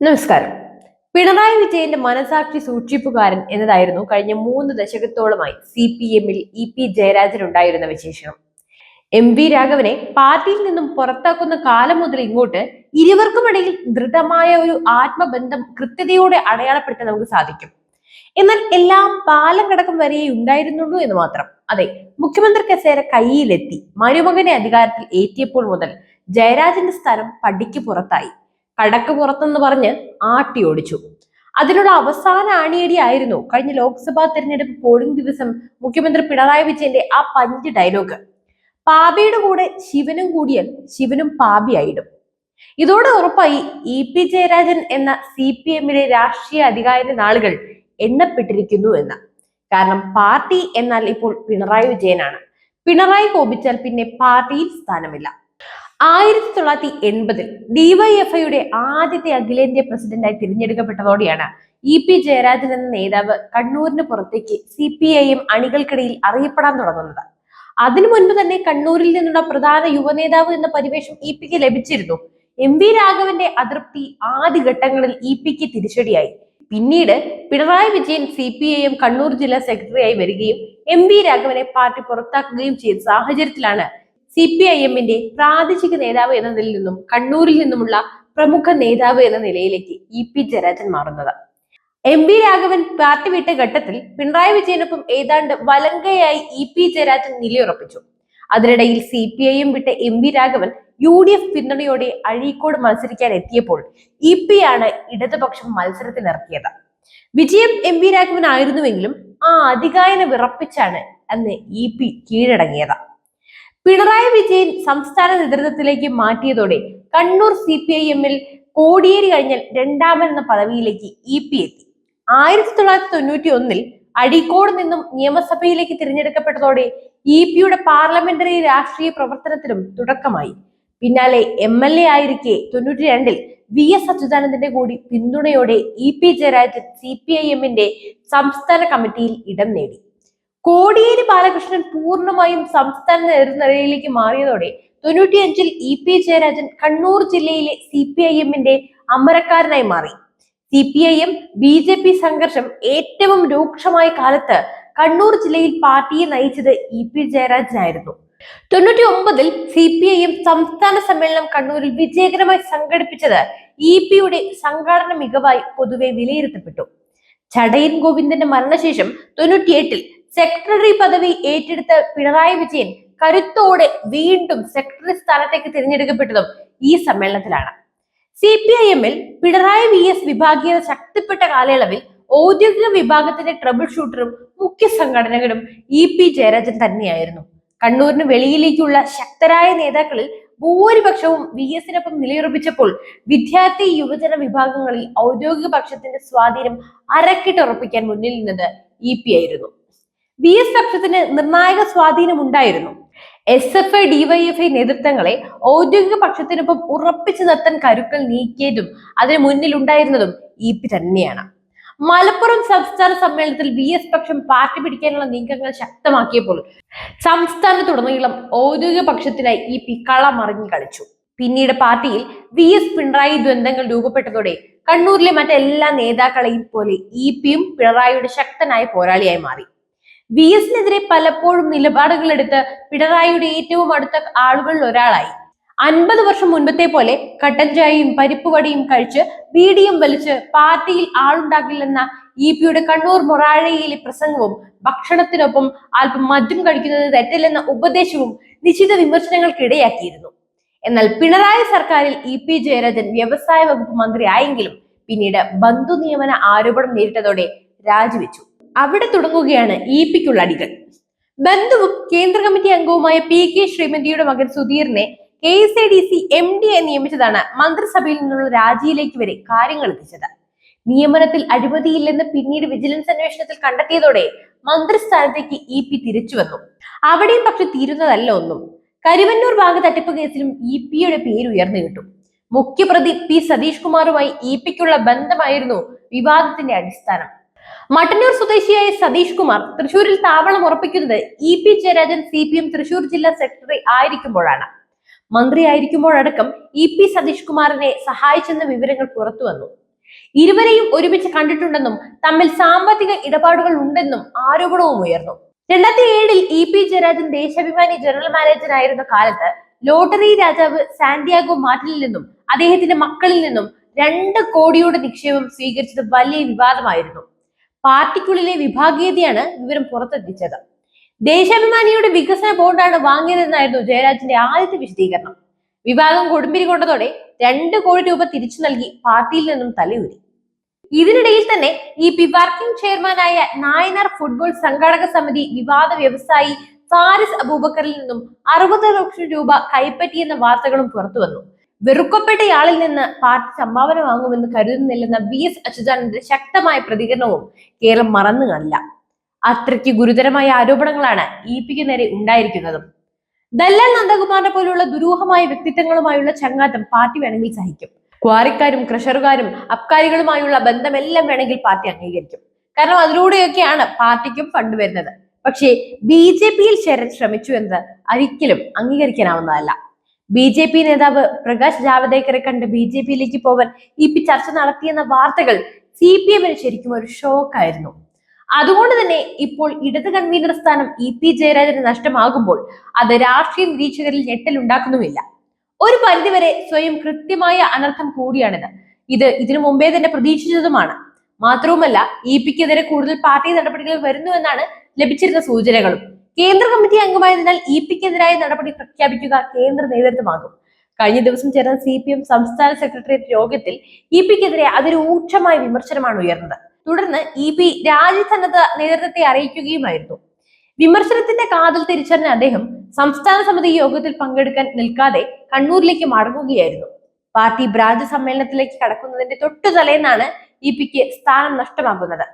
നമസ്കാരം. പിണറായി വിജയന്റെ മനസാക്ഷി സൂക്ഷിപ്പുകാരൻ എന്നതായിരുന്നു കഴിഞ്ഞ മൂന്ന് ദശകത്തോളമായി സി പി എമ്മിൽ ഇ പി ജയരാജൻ ഉണ്ടായിരുന്ന വിശേഷണം. എം വി രാഘവനെ പാർട്ടിയിൽ നിന്നും പുറത്താക്കുന്ന കാലം മുതൽ ഇങ്ങോട്ട് ഇരുവർക്കുമിടയിൽ ദൃഢമായ ഒരു ആത്മബന്ധം കൃത്യതയോടെ അടയാളപ്പെടുത്താൻ നമുക്ക് സാധിക്കും. എന്നാൽ എല്ലാം പാലം കടക്കം വരെയേ ഉണ്ടായിരുന്നുള്ളൂ എന്ന് മാത്രം. അതെ മുഖ്യമന്ത്രി കസേര കയ്യിലെത്തി. മരുമകനെ അധികാരത്തിൽ ഏറ്റിയപ്പോൾ മുതൽ ജയരാജന്റെ സ്ഥലം പടിക്ക് പുറത്തായി. കടക്ക് പുറത്തെന്ന് പറഞ്ഞ് ആട്ടി ഓടിച്ചു. അതിനുള്ള അവസാന ആണിയടിയായിരുന്നു കഴിഞ്ഞ ലോക്സഭാ തെരഞ്ഞെടുപ്പ് പോളിംഗ് ദിവസം മുഖ്യമന്ത്രി പിണറായി വിജയന്റെ ആ പഞ്ച് ഡയലോഗ് പാപിയുടെ കൂടെ ശിവനും കൂടിയാൽ ശിവനും പാപിയായിടും. ഇതോടെ ഉറപ്പായി ഇ പി ജയരാജൻ എന്ന സി പി എമ്മിലെ രാഷ്ട്രീയ അധികാര നാളുകൾ എണ്ണപ്പെട്ടിരിക്കുന്നു എന്ന്. കാരണം പാർട്ടി എന്നാൽ ഇപ്പോൾ പിണറായി വിജയനാണ്. പിണറായി കോപിച്ചാൽ പിന്നെ പാർട്ടിയിൽ സ്ഥാനമില്ല. ആയിരത്തി തൊള്ളായിരത്തി എൺപതിൽ ഡിവൈഎഫ്ഐയുടെ ആദ്യത്തെ അഖിലേന്ത്യാ പ്രസിഡന്റായി തിരഞ്ഞെടുക്കപ്പെട്ടതോടെയാണ് ഇ പി ജയരാജൻ എന്ന നേതാവ് കണ്ണൂരിന് പുറത്തേക്ക് സി പി ഐ അണികൾക്കിടയിൽ അറിയപ്പെടാൻ തുടങ്ങുന്നത്. അതിനു മുൻപ് തന്നെ കണ്ണൂരിൽ നിന്നുള്ള പ്രധാന യുവനേതാവ് എന്ന പരിവേഷം ഇ പിക്ക് ലഭിച്ചിരുന്നു. എം വി രാഘവന്റെ അതൃപ്തി ആദ്യഘട്ടങ്ങളിൽ ഇ പിക്ക് തിരിച്ചടിയായി. പിന്നീട് Pinarayi Vijayan C P I Kannur ജില്ലാ സെക്രട്ടറിയായി വരികയും എം വി രാഘവനെ പാർട്ടി പുറത്താക്കുകയും ചെയ്ത സാഹചര്യത്തിലാണ് സി പി ഐ എമ്മിന്റെ പ്രാദേശിക നേതാവ് എന്ന നിലയിൽ നിന്നും കണ്ണൂരിൽ നിന്നുമുള്ള പ്രമുഖ നേതാവ് എന്ന നിലയിലേക്ക് ഇ പി ജയരാജൻ മാറുന്നത്. എം വി രാഘവൻ പാർട്ടി വിട്ട ഘട്ടത്തിൽ പിണറായി വിജയനൊപ്പം ഏതാണ്ട് വലങ്കയായി ഇ പി ജയരാജൻ നിലയുറപ്പിച്ചു. അതിനിടയിൽ സി പി ഐ എം വിട്ട M V Raghavan U D F പിന്തുണയോടെ അഴീക്കോട് മത്സരിക്കാൻ എത്തിയപ്പോൾ ഇ പി ആണ് ഇടതുപക്ഷം മത്സരത്തിനിറക്കിയത്. വിജയം എം വി രാഘവൻ ആയിരുന്നുവെങ്കിലും ആ അധികായനെ വിറപ്പിച്ചാണ് അന്ന് ഇ പി കീഴടങ്ങിയത്. പിണറായി വിജയൻ സംസ്ഥാന നേതൃത്വത്തിലേക്ക് മാറ്റിയതോടെ കണ്ണൂർ സി പി ഐ എമ്മിൽ കോടിയേരി കഴിഞ്ഞാൽ രണ്ടാമൻ എന്ന പദവിയിലേക്ക് ഇ പി എത്തി. ആയിരത്തി തൊള്ളായിരത്തി തൊണ്ണൂറ്റി ഒന്നിൽ അഴീക്കോട് നിന്നും നിയമസഭയിലേക്ക് തിരഞ്ഞെടുക്കപ്പെട്ടതോടെ ഇ പിയുടെ പാർലമെന്ററി രാഷ്ട്രീയ പ്രവർത്തനത്തിനും തുടക്കമായി. പിന്നാലെ എം എൽ എ ആയിരിക്കെ തൊണ്ണൂറ്റി രണ്ടിൽ വി എസ് അച്യുതാനന്ദന്റെ കൂടി പിന്തുണയോടെ E P Jayarajan C P I എമ്മിന്റെ സംസ്ഥാന കമ്മിറ്റിയിൽ ഇടം നേടി. കോടിയേരി ബാലകൃഷ്ണൻ പൂർണമായും സംസ്ഥാന നേതൃനിരയിലേക്ക് മാറിയതോടെ തൊണ്ണൂറ്റിയഞ്ചിൽ ഇ പി ജയരാജൻ കണ്ണൂർ ജില്ലയിലെ സി പി ഐ എമ്മിന്റെ അമരക്കാരനായി മാറി. C P I M B J P സംഘർഷം ഏറ്റവും രൂക്ഷമായ കാലത്ത് കണ്ണൂർ ജില്ലയിൽ പാർട്ടിയെ നയിച്ചത് ഇ പി ജയരാജനായിരുന്നു. തൊണ്ണൂറ്റി ഒമ്പതിൽ സി പി ഐ എം സംസ്ഥാന സമ്മേളനം കണ്ണൂരിൽ വിജയകരമായി സംഘടിപ്പിച്ചത് ഇ പിയുടെ സംഘാടന മികവായി പൊതുവെ വിലയിരുത്തപ്പെട്ടു. ചടയൻ ഗോവിന്ദന്റെ മരണശേഷം തൊണ്ണൂറ്റിയെട്ടിൽ സെക്രട്ടറി പദവി ഏറ്റെടുത്ത പിണറായി വിജയൻ കരുത്തോടെ വീണ്ടും സെക്രട്ടറി സ്ഥാനത്തേക്ക് തിരഞ്ഞെടുക്കപ്പെട്ടതും ഈ സമ്മേളനത്തിലാണ്. സി പി ഐ എമ്മിൽ പിണറായി വി എസ് വിഭാഗീയത ശക്തിപ്പെട്ട കാലയളവിൽ ഔദ്യോഗിക വിഭാഗത്തിന്റെ ട്രബിൾ ഷൂട്ടറും മുഖ്യ സംഘടനകളും ഇ പി ജയരാജൻ തന്നെയായിരുന്നു. കണ്ണൂരിന് വെളിയിലേക്കുള്ള ശക്തരായ നേതാക്കളിൽ ഭൂരിപക്ഷവും വി എസിനൊപ്പം നിലയുറപ്പിച്ചപ്പോൾ വിദ്യാർത്ഥി യുവജന വിഭാഗങ്ങളിൽ ഔദ്യോഗിക പക്ഷത്തിന്റെ സ്വാധീനം അരക്കിട്ടുറപ്പിക്കാൻ മുന്നിൽ നിന്നത് ഇ പി ആയിരുന്നു. വി എസ് പക്ഷത്തിന് നിർണായക സ്വാധീനം ഉണ്ടായിരുന്നു എസ് എഫ് ഐ ഡിവൈഎഫ്ഐ നേതൃത്വങ്ങളെ ഔദ്യോഗിക പക്ഷത്തിനൊപ്പം ഉറപ്പിച്ചു നിർത്താൻ കരുക്കൾ നീക്കിയതും അതിന് മുന്നിലുണ്ടായിരുന്നതും ഇ പി തന്നെയാണ്. മലപ്പുറം സംസ്ഥാന സമ്മേളനത്തിൽ വി എസ് പക്ഷം പാർട്ടി പിടിക്കാനുള്ള നീക്കങ്ങൾ ശക്തമാക്കിയപ്പോൾ സംസ്ഥാനത്തുടനീളം ഔദ്യോഗിക പക്ഷത്തിനായി ഇ പി കളമറിഞ്ഞു കളിച്ചു. പിന്നീട് പാർട്ടിയിൽ വി എസ് പിണറായി ദ്വന്ദ്ങ്ങൾ രൂപപ്പെട്ടതോടെ കണ്ണൂരിലെ മറ്റെല്ലാ നേതാക്കളെയും പോലെ ഇ പിയും പിണറായിയുടെ ശക്തനായ പോരാളിയായി മാറി. വി എസിനെതിരെ പലപ്പോഴും നിലപാടുകൾ എടുത്ത് പിണറായിയുടെ ഏറ്റവും അടുത്ത ആളുകളിൽ ഒരാളായി. അൻപത് വർഷം മുൻപത്തെ പോലെ കട്ടൻ ചായയും പരിപ്പുവടിയും കഴിച്ച് ബീഡിയും വലിച്ച് പാർട്ടിയിൽ ആളുണ്ടാകില്ലെന്ന ഇ പിയുടെ കണ്ണൂർ മൊറാഴയിലെ പ്രസംഗവും ഭക്ഷണത്തിനൊപ്പം അല്പം മദ്യം കഴിക്കുന്നത് തെറ്റില്ലെന്ന ഉപദേശവും നിശ്ചിത വിമർശനങ്ങൾക്കിടയാക്കിയിരുന്നു. എന്നാൽ പിണറായി സർക്കാരിൽ ഇ പി ജയരാജൻ വ്യവസായ വകുപ്പ് മന്ത്രി ആയെങ്കിലും പിന്നീട് ബന്ധു നിയമന ആരോപണം നേരിട്ടതോടെ രാജിവെച്ചു. അവിടെ തുടങ്ങുകയാണ് ഇ പിക്കുള്ള അടികൾ. ബന്ധുവും കേന്ദ്ര കമ്മിറ്റി അംഗവുമായ പി കെ ശ്രീമതിയുടെ മകൻ സുധീറിനെ K S I D C M D ആയി നിയമിച്ചതാണ് മന്ത്രിസഭയിൽ നിന്നുള്ള രാജിയിലേക്ക് വരെ കാര്യങ്ങൾ എത്തിച്ചത്. നിയമനത്തിൽ അഴിമതിയില്ലെന്ന് പിന്നീട് വിജിലൻസ് അന്വേഷണത്തിൽ കണ്ടെത്തിയതോടെ മന്ത്രിസ്ഥാനത്തേക്ക് ഇ പി തിരിച്ചു വന്നു. അവിടെയും പക്ഷെ തീരുന്നതല്ല ഒന്നും. കരുവന്നൂർ ഭാഗ തട്ടിപ്പ് കേസിലും ഇ പിയുടെ പേര് ഉയർന്നു കിട്ടും. മുഖ്യപ്രതി പി സതീഷ് കുമാറുമായി ഇ പിക്കുള്ള ബന്ധമായിരുന്നു വിവാദത്തിന്റെ അടിസ്ഥാനം. മട്ടന്നൂർ സ്വദേശിയായ സതീഷ് കുമാർ തൃശൂരിൽ താവളം ഉറപ്പിക്കുന്നത് E P Jayarajan C P M Thrissur ജില്ലാ സെക്രട്ടറി ആയിരിക്കുമ്പോഴാണ്. മന്ത്രിയായിരിക്കുമ്പോഴടക്കം ഇ പി സതീഷ് കുമാറിനെ സഹായിച്ചെന്ന വിവരങ്ങൾ പുറത്തു വന്നു. ഇരുവരെയും ഒരുമിച്ച് കണ്ടിട്ടുണ്ടെന്നും തമ്മിൽ സാമ്പത്തിക ഇടപാടുകൾ ഉണ്ടെന്നും ആരോപണവും ഉയർന്നു. രണ്ടായിരത്തി ഏഴിൽ E P Jayarajan Deshabhimani general manager ആയിരുന്ന കാലത്ത് ലോട്ടറി രാജാവ് സാന്റിയാഗോ മാറ്റിൽ നിന്നും അദ്ദേഹത്തിന്റെ മക്കളിൽ നിന്നും രണ്ട് കോടിയുടെ നിക്ഷേപം സ്വീകരിച്ചത് വലിയ വിവാദമായിരുന്നു. പാർട്ടിക്കുള്ളിലെ വിഭാഗീയതയാണ് വിവരം പുറത്തെത്തിച്ചത്. ദേശാഭിമാനിയുടെ വികസന ബോണ്ടാണ് വാങ്ങിയതെന്നായിരുന്നു ജയരാജിന്റെ ആദ്യത്തെ വിശദീകരണം. വിവാദം കൊടുമ്പിരി കൊണ്ടതോടെ രണ്ട് കോടി രൂപ തിരിച്ചു നൽകി പാർട്ടിയിൽ നിന്നും തലയൂരി. ഇതിനിടയിൽ തന്നെ ഈ പി വർക്കിംഗ് ചെയർമാനായ നായനാർ ഫുട്ബോൾ സംഘാടക സമിതി വിവാദ വ്യവസായി ഫാരിസ് അബൂബക്കറിൽ നിന്നും അറുപത് ലക്ഷം രൂപ കൈപ്പറ്റിയെന്ന വാർത്തകളും പുറത്തുവന്നു. വെറുക്കപ്പെട്ടയാളിൽ നിന്ന് പാർട്ടി സംഭാവന വാങ്ങുമെന്ന് കരുതുന്നില്ലെന്ന വി എസ് അച്യുതാനന്ദന്റെ ശക്തമായ പ്രതികരണവും കേരളം മറന്നു കാണില്ല. അത്രയ്ക്ക് ഗുരുതരമായ ആരോപണങ്ങളാണ് ഇ പിക്ക് നേരെ ഉണ്ടായിരിക്കുന്നതും. ദല്ലാൽ നന്ദകുമാറിനെ പോലുള്ള ദുരൂഹമായ വ്യക്തിത്വങ്ങളുമായുള്ള ചങ്ങാത്തം പാർട്ടി വേണമെങ്കിൽ സഹിക്കും. ക്വാറിക്കാരും ക്രഷറുകാരും അബ്കാരികളുമായുള്ള ബന്ധമെല്ലാം വേണമെങ്കിൽ പാർട്ടി അംഗീകരിക്കും. കാരണം അതിലൂടെയൊക്കെയാണ് പാർട്ടിക്കും ഫണ്ട് വരുന്നത്. പക്ഷേ ബി ജെ പിയിൽ ചേരാൻ ശ്രമിച്ചു എന്നത് ഒരിക്കലും അംഗീകരിക്കാനാവുന്നതല്ല. ബി ജെ പി നേതാവ് പ്രകാശ് ജാവദേക്കറെ കണ്ട് ബി ജെ പിയിലേക്ക് പോവാൻ ഇ പി ചർച്ച നടത്തിയെന്ന വാർത്തകൾ സി പി എമ്മിന് ശരിക്കും ഒരു ഷോക്കായിരുന്നു. അതുകൊണ്ട് തന്നെ ഇപ്പോൾ ഇടത് കൺവീനർ സ്ഥാനം ഇ പി ജയരാജന് നഷ്ടമാകുമ്പോൾ അത് രാഷ്ട്രീയ നിരീക്ഷകരിൽ ഞെട്ടലുണ്ടാക്കുന്നുമില്ല ഒരു പരിധിവരെ സ്വയം കൃത്യമായ അനർത്ഥം കൂടിയാണിത്. ഇത് ഇതിനു മുമ്പേ തന്നെ പ്രതീക്ഷിച്ചതുമാണ്. മാത്രവുമല്ല ഇ പിക്കെതിരെ കൂടുതൽ പാർട്ടി നടപടികൾ വരുന്നുവെന്നാണ് ലഭിച്ചിരുന്ന സൂചനകളും. കേന്ദ്ര കമ്മിറ്റി അംഗമായതിനാൽ ഇ പിക്കെതിരായ നടപടി പ്രഖ്യാപിക്കുക കേന്ദ്ര നേതൃത്വമാകും. കഴിഞ്ഞ ദിവസം ചേർന്ന സി പി എം സംസ്ഥാന സെക്രട്ടേറിയറ്റ് യോഗത്തിൽ ഇ പിക്കെതിരെ അതിരൂക്ഷമായ വിമർശനമാണ് ഉയർന്നത്. തുടർന്ന് ഇ പി രാജ്യസന്നദ്ധ നേതൃത്വത്തെ അറിയിക്കുകയുമായിരുന്നു. വിമർശനത്തിന്റെ കാതൽ തിരിച്ചറിഞ്ഞ അദ്ദേഹം സംസ്ഥാന സമിതി യോഗത്തിൽ പങ്കെടുക്കാൻ നിൽക്കാതെ കണ്ണൂരിലേക്ക് മടങ്ങുകയായിരുന്നു. പാർട്ടി ബ്രാഞ്ച് സമ്മേളനത്തിലേക്ക് കടക്കുന്നതിന്റെ തൊട്ടു തലേന്നാണ് ഇ പിക്ക് സ്ഥാനം നഷ്ടമാകുന്നത്.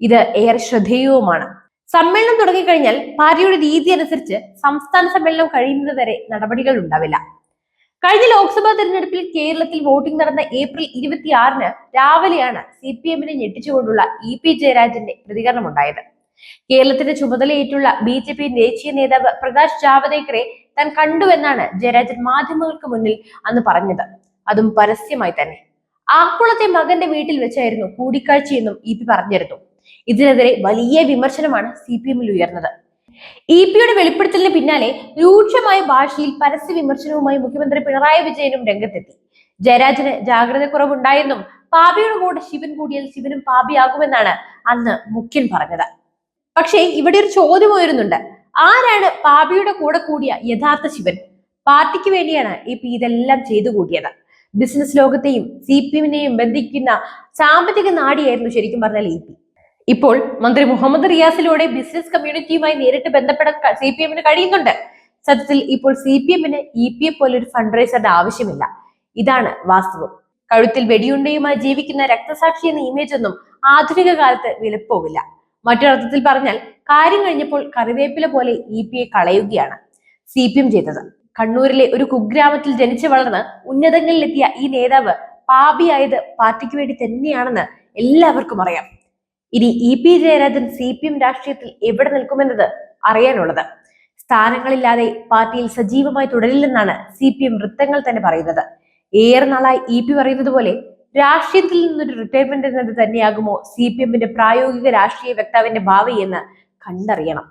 ഇത് ഏറെ ശ്രദ്ധേയവുമാണ്. സമ്മേളനം തുടങ്ങിക്കഴിഞ്ഞാൽ പാർട്ടിയുടെ രീതി അനുസരിച്ച് സംസ്ഥാന സമ്മേളനം കഴിയുന്നത് വരെ നടപടികൾ ഉണ്ടാവില്ല. കഴിഞ്ഞ ലോക്സഭാ തെരഞ്ഞെടുപ്പിൽ കേരളത്തിൽ വോട്ടിംഗ് നടന്ന ഏപ്രിൽ ഇരുപത്തിയാറിന് രാവിലെയാണ് സി പി എമ്മിനെ ഞെട്ടിച്ചുകൊണ്ടുള്ള ഇ പി ജയരാജന്റെ പ്രതികരണം ഉണ്ടായത് കേരളത്തിന്റെ ചുമതലയേറ്റുള്ള ബി ജെ പി ദേശീയ നേതാവ് പ്രകാശ് ജാവദേക്കറെ താൻ കണ്ടുവെന്നാണ് ജയരാജൻ മാധ്യമങ്ങൾക്ക് മുന്നിൽ അന്ന് പറഞ്ഞത്. അതും പരസ്യമായി തന്നെ. ആക്കുളത്തെ മകന്റെ വീട്ടിൽ വെച്ചായിരുന്നു കൂടിക്കാഴ്ചയെന്നും ഇ പി പറഞ്ഞിരുന്നു. ഇതിനെതിരെ വലിയ വിമർശനമാണ് സി പി എമ്മിൽ ഉയർന്നത്. ഇ പിയുടെ വെളിപ്പെടുത്തലിന് പിന്നാലെ രൂക്ഷമായ ഭാഷയിൽ പരസ്യ വിമർശനവുമായി മുഖ്യമന്ത്രി പിണറായി വിജയനും രംഗത്തെത്തി. ജയരാജന് ജാഗ്രത കുറവുണ്ടായെന്നും പാപിയുടെ കൂടെ ശിവൻ കൂടിയാൽ ശിവനും പാപിയാകുമെന്നാണ് അന്ന് മുഖ്യൻ പറഞ്ഞത്. പക്ഷേ ഇവിടെ ഒരു ചോദ്യം ഉയരുന്നുണ്ട്. ആരാണ് പാപിയുടെ കൂടെ കൂടിയ യഥാർത്ഥ ശിവൻ? പാർട്ടിക്ക് വേണ്ടിയാണ് ഇ പി ഇതെല്ലാം ചെയ്തു കൂടിയത് ബിസിനസ് ലോകത്തെയും സി പി എമ്മിനെയും ബന്ധിക്കുന്ന സാമ്പത്തിക നാടിയായിരുന്നു ശരിക്കും പറഞ്ഞാൽ ഇ പി. ഇപ്പോൾ മന്ത്രി മുഹമ്മദ് റിയാസിലൂടെ ബിസിനസ് കമ്മ്യൂണിറ്റിയുമായി നേരിട്ട് ബന്ധപ്പെടാൻ സി പി എമ്മിന് കഴിയുന്നുണ്ട്. സത്യത്തിൽ ഇപ്പോൾ സി പി എമ്മിന് ഇ പി എഫ് പോലെ ഒരു ഫണ്ട് റൈസറുടെ ആവശ്യമില്ല. ഇതാണ് വാസ്തവം. കഴുത്തിൽ വെടിയുണ്ടയുമായി ജീവിക്കുന്ന രക്തസാക്ഷി എന്ന ഇമേജ് ഒന്നും ആധുനിക കാലത്ത് വിലപ്പോവില്ല. മറ്റൊരർത്ഥത്തിൽ പറഞ്ഞാൽ കാര്യം കഴിഞ്ഞപ്പോൾ കറിവേപ്പില പോലെ ഇ പി എ കളയുകയാണ് സി പി എം ചെയ്തത്. കണ്ണൂരിലെ ഒരു കുഗ്രാമത്തിൽ ജനിച്ചു വളർന്ന് ഉന്നതങ്ങളിലെത്തിയ ഈ നേതാവ് പാപിയായത് പാർട്ടിക്ക് വേണ്ടി തന്നെയാണെന്ന് എല്ലാവർക്കും അറിയാം. ഇനി E P Jayarajan C P M രാഷ്ട്രീയത്തിൽ എവിടെ നിൽക്കുമെന്നത് അറിയാനുള്ളത്. സ്ഥാനങ്ങളില്ലാതെ പാർട്ടിയിൽ സജീവമായി തുടരില്ലെന്നാണ് സി പി എം വൃത്തങ്ങൾ തന്നെ പറയുന്നത്. ഏറെ നാളായി ഇ പി പറയുന്നത് പോലെ രാഷ്ട്രീയത്തിൽ നിന്നൊരു റിട്ടയർമെന്റ് എന്നത് തന്നെയാകുമോ സി പി എമ്മിന്റെ പ്രായോഗിക രാഷ്ട്രീയ വക്താവിന്റെ ഭാവി എന്ന് കണ്ടറിയണം.